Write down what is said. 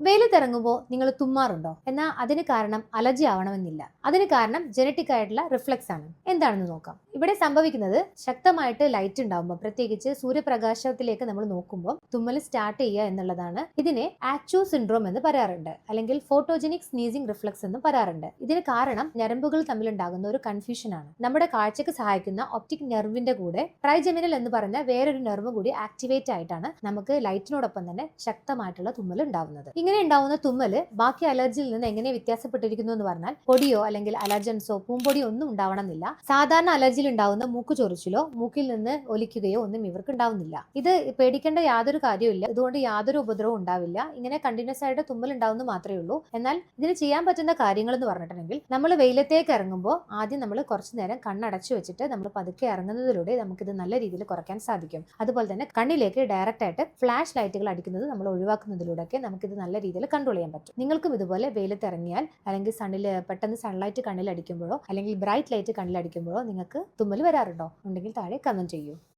വെയിലത്തിറങ്ങുമ്പോൾ നിങ്ങൾ തുമ്മാറുണ്ടോ? എന്നാൽ അതിന് കാരണം അലർജി ആവണമെന്നില്ല. അതിന് കാരണം ജനറ്റിക് ആയിട്ടുള്ള റിഫ്ലക്സ് ആണ്. എന്താണെന്ന് നോക്കാം. ഇവിടെ സംഭവിക്കുന്നത് ശക്തമായിട്ട് ലൈറ്റ് ഉണ്ടാവുമ്പോൾ പ്രത്യേകിച്ച് സൂര്യപ്രകാശത്തിലേക്ക് നമ്മൾ നോക്കുമ്പോൾ തുമ്മൽ സ്റ്റാർട്ട് ചെയ്യുക എന്നുള്ളതാണ്. ഇതിനെ ആക്ചോ സിൻഡ്രോം എന്ന് പറയാറുണ്ട്. അല്ലെങ്കിൽ ഫോട്ടോജനിക് സ്നീസിംഗ് റിഫ്ലക്സ് എന്ന് പറയാറുണ്ട്. ഇതിന് കാരണം ഞരമ്പുകൾ തമ്മിലുണ്ടാകുന്ന ഒരു കൺഫ്യൂഷൻ ആണ്. നമ്മുടെ കാഴ്ചക്ക് സഹായിക്കുന്ന ഒപ്റ്റിക് നെർവിന്റെ കൂടെ ട്രൈജെമിനൽ എന്ന് പറഞ്ഞ വേറൊരു നെർവ് കൂടി ആക്ടിവേറ്റ് ആയിട്ടാണ് നമുക്ക് ലൈറ്റിനോടൊപ്പം തന്നെ ശക്തമായിട്ടുള്ള തുമ്മൽ ഉണ്ടാവുന്നത്. ഇങ്ങനെ ഉണ്ടാവുന്ന തുമ്മൽ ബാക്കി അലർജിയിൽ നിന്ന് എങ്ങനെ വ്യത്യാസപ്പെട്ടിരിക്കുന്നു എന്ന് പറഞ്ഞാൽ പൊടിയോ അല്ലെങ്കിൽ അലർജൻസോ പൂമ്പൊടിയോ ഒന്നും ഉണ്ടാവണമെന്നില്ല. സാധാരണ അലർജിയിൽ ഉണ്ടാവുന്ന മൂക്ക് ചൊറിച്ചിലോ മൂക്കിൽ നിന്ന് ഒലിക്കുകയോ ഒന്നും ഇവർക്ക് ഉണ്ടാവുന്നില്ല. ഇത് പേടിക്കേണ്ട യാതൊരു കാര്യമില്ല ഇതുകൊണ്ട് യാതൊരു ഉപദ്രവവും ഉണ്ടാവില്ല. ഇങ്ങനെ കണ്ടിന്യൂസ് ആയിട്ട് തുമ്മൽ ഉണ്ടാവുന്ന മാത്രമേ ഉള്ളൂ. എന്നാൽ ഇതിന് ചെയ്യാൻ പറ്റുന്ന കാര്യങ്ങൾ എന്ന് പറഞ്ഞിട്ടുണ്ടെങ്കിൽ നമ്മൾ വെയിലത്തേക്ക് ഇറങ്ങുമ്പോൾ ആദ്യം നമ്മൾ കുറച്ചു നേരം കണ്ണടച്ചു വെച്ചിട്ട് നമ്മൾ പതുക്കെ ഇറങ്ങുന്നതിലൂടെ നമുക്കിത് നല്ല രീതിയിൽ കുറയ്ക്കാൻ സാധിക്കും. അതുപോലെ തന്നെ കണ്ണിലേക്ക് ഡയറക്റ്റ് ആയിട്ട് ഫ്ലാഷ് ലൈറ്റുകൾ അടിക്കുന്നത് നമ്മൾ ഒഴിവാക്കുന്നതിലൂടെയൊക്കെ നമുക്കിത് നല്ല രീതിയിൽ കൺട്രോൾ ചെയ്യാൻ പറ്റും. നിങ്ങൾക്കും ഇതുപോലെ വെയിലത്ത് ഇറങ്ങിയാൽ അല്ലെങ്കിൽ സണ്ണിൽ പെട്ടെന്ന് സൺലൈറ്റ് കണ്ണിൽ അടിക്കുമ്പോഴോ അല്ലെങ്കിൽ ബ്രൈറ്റ് ലൈറ്റ് കണ്ണിൽ അടിക്കുമ്പോഴോ നിങ്ങൾക്ക് തുമ്മൽ വരാറുണ്ടോ? ഉണ്ടെങ്കിൽ താഴെ കമന്റ് ചെയ്യൂ.